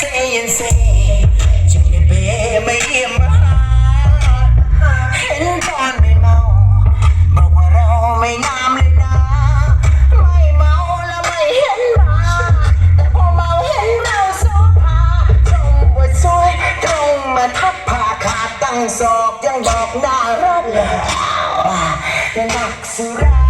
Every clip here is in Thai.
เยัจะได้เบไม่เยี่มาเห็นตอนไม่เมาบอกว่าเราไม่น้ำเลยนะ ไม่เมาแล้วไม่เห็นมาแต่พอเมาเห็นเมาโซพาตรงบนซอยตรงมาทับผาขาดตั้งศอกยังบอกน่ารักเลยว่านักสุรา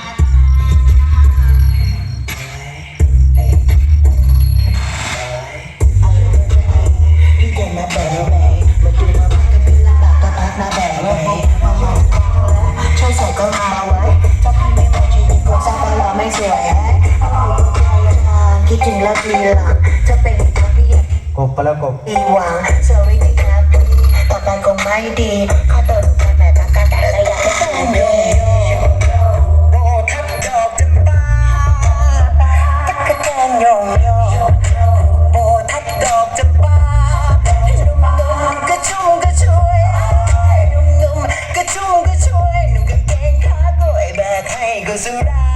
คิดถึงแล้วดีหลังจะเป็นพี่กบไปแล้วกบีหวังเซอร์วิสที่ครัต่อไปคงไม่ดีข้าตัวหนูแม่ต้อการอะไรอยากให้แฟนดูก็ช่วยหนุ่มกางเกงขาก็ไอแบกให้ก็สุดา